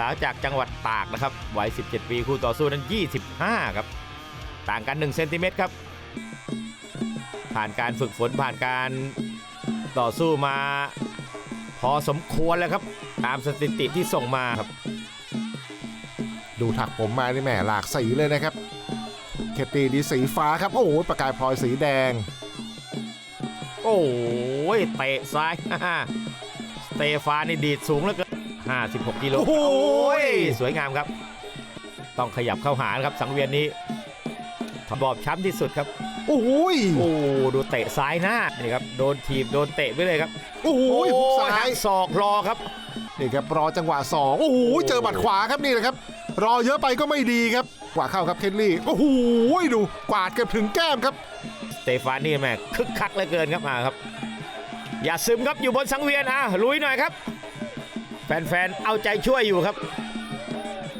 สาวจากจังหวัดตากนะครับวัย 17 ปีคู่ต่อสู้นั้น 25 ครับ ต่างกัน 1 เซนติเมตรครับ ผ่านการฝึกฝนผ่านการต่อสู้มา พอสมควรแล้วครับ ตามสถิติที่ส่งมาครับ ดูถักผมมานี่แหมหลากสีเลยนะครับ เคตตี้ดีสีฟ้าครับ โอ้โหประกายพลอยสีแดง โอ้ยเตะซ้าย สเตฟานนี่ดีดสูงแล้วเกิน 56กิโลโอ้โหยสวยงามครับ ต้องขยับเข้าหานะครับสังเวียนนี้บอบช้ำที่สุดครับโอ้โหยโอ้ดูเตะซ้ายหน้านี่ครับโดนทีบโดนเตะไปเลยครับโอ้โหยหุกซ้าหัยกศอกรอครับนี่ครับรอจังหวะสองโอ้โหยเจอบัดขวาครับนี่แหละครับ รอเยอะไปก็ไม่ดีครับกว่าเข้าครับเคทลี่โอ้โหยดูกวาดเกือบถึงแก้มครับสเตฟานนี่แม่คึกคักเหลือเกินครับมาครับ อย่าซึมครับอยู่บนสังเวียนอะลุยหน่อยครับ แฟนๆ เอาใจช่วยอยู่ครับ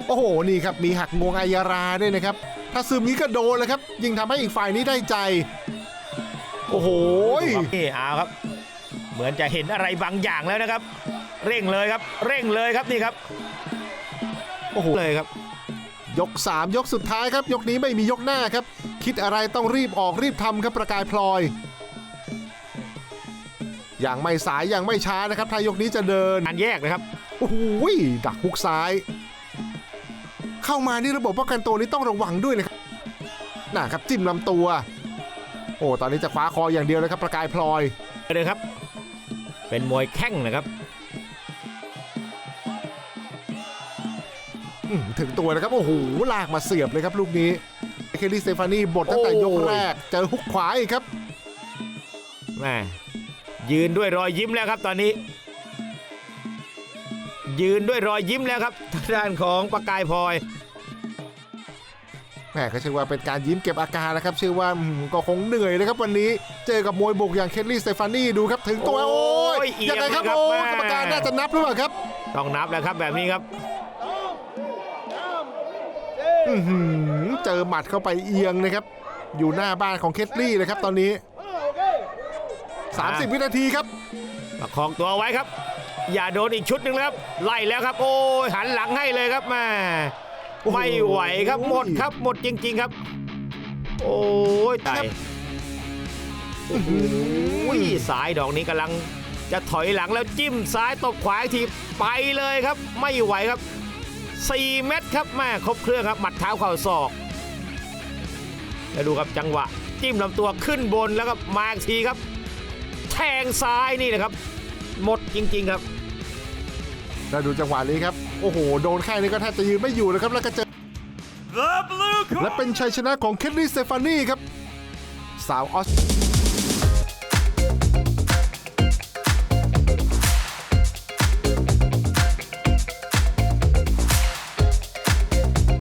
โอ้โห นี่ครับ มีหักงวงอายาราด้วยนะครับ ถ้าซึมนี้ก็โดนเลยครับ ยิ่งทำให้อีกฝ่ายนี้ได้ใจ โอ้โหยนี่เอาครับ เหมือนจะเห็นอะไรบางอย่างแล้วนะครับ เร่งเลยครับ เร่งเลยครับนี่ครับ โอ้โห เลยครับ ยก 3 ยกสุดท้ายครับ ยกนี้ไม่มียกหน้าครับ คิดอะไรต้องรีบออกรีบทำครับประกายพลอยอ ย่างไม่สายอย่างไม่ช้านะครับถ้ายกนี้จะเดินการแยกนะครับโอ้โหยดักฮุกซ้าย เข้ามานี่ระบบป้องกันตัวนี้ต้องระวังด้วยนะครับน่ะครับจิ้มลำตัว โอ้ตอนนี้จะคว้าคออย่างเดียวเลยครับประกายพลอยเลยครับ เป็นมวยแข้งนะครับอื้อหือถึงตัวนะครับโอ้โหลากมาเสียบเลยครับลูกนี้เคลลี่สเตฟานีบทตั้งแต่โอ้ยยกแรก เจอฮุกขวาอีกครับแม่ ยืนด้วยรอยยิ้มแล้วครับตอนนี้ ยืนด้วยรอยยิ้มแล้วครับทางด้านของประกายพลอยแหมก็เชื่อว่าเป็นการยิ้มเก็บอาการนะครับเชื่อว่าอืมก็คงเหนื่อยนะครับวันนี้เจอกับมวยบุกอย่างเคลลี่สเตฟานีดูครับถึงตัวโอ้โอ้ยยเอียงยังไงครับเลยครับโอ้แม่กรรมการน่าจะนับหรือเปล่าครับ ต้องนับแล้วครับแบบนี้ครับอื้อหือเจอหมัดเข้าไปเอียงนะครับ อยู่หน้าบ้านของเคทลี่เลยครับตอนนี้ 30 วินาทีครับ ประคองตัวไว้ครับ อย่าโดนอีกชุดหนึ่งแล้วครับไล่แล้วครับ โอ้ยหันหลังให้เลยครับแม่โอ้โห ไม่ไหวครับหมดครับหมดจริง ๆครับ โอ้ยตายโอ้โหสายดอกนี้กำลังจะถอยหลังแล้วจิ้มซ้ายตบขวาอีกทีไปเลยครับ ไม่ไหวครับ 4 เม็ดครับแม่ครบเครื่องครับหมัดเท้าเข่าศอก แล้วดูครับจังหวะ จิ้มลำตัวขึ้นบนแล้วก็มาอีกทีครับ แทงซ้ายนี่นะครับ หมดจริง ๆครับแล้วดูจังหวะนี้ครับ โอ้โห โดนแค่นี้ก็แทบจะยืนไม่อยู่แล้วครับ แล้วก็เจอ และเป็นชัยชนะของเคทลี่สเตฟานีครับ สาวออส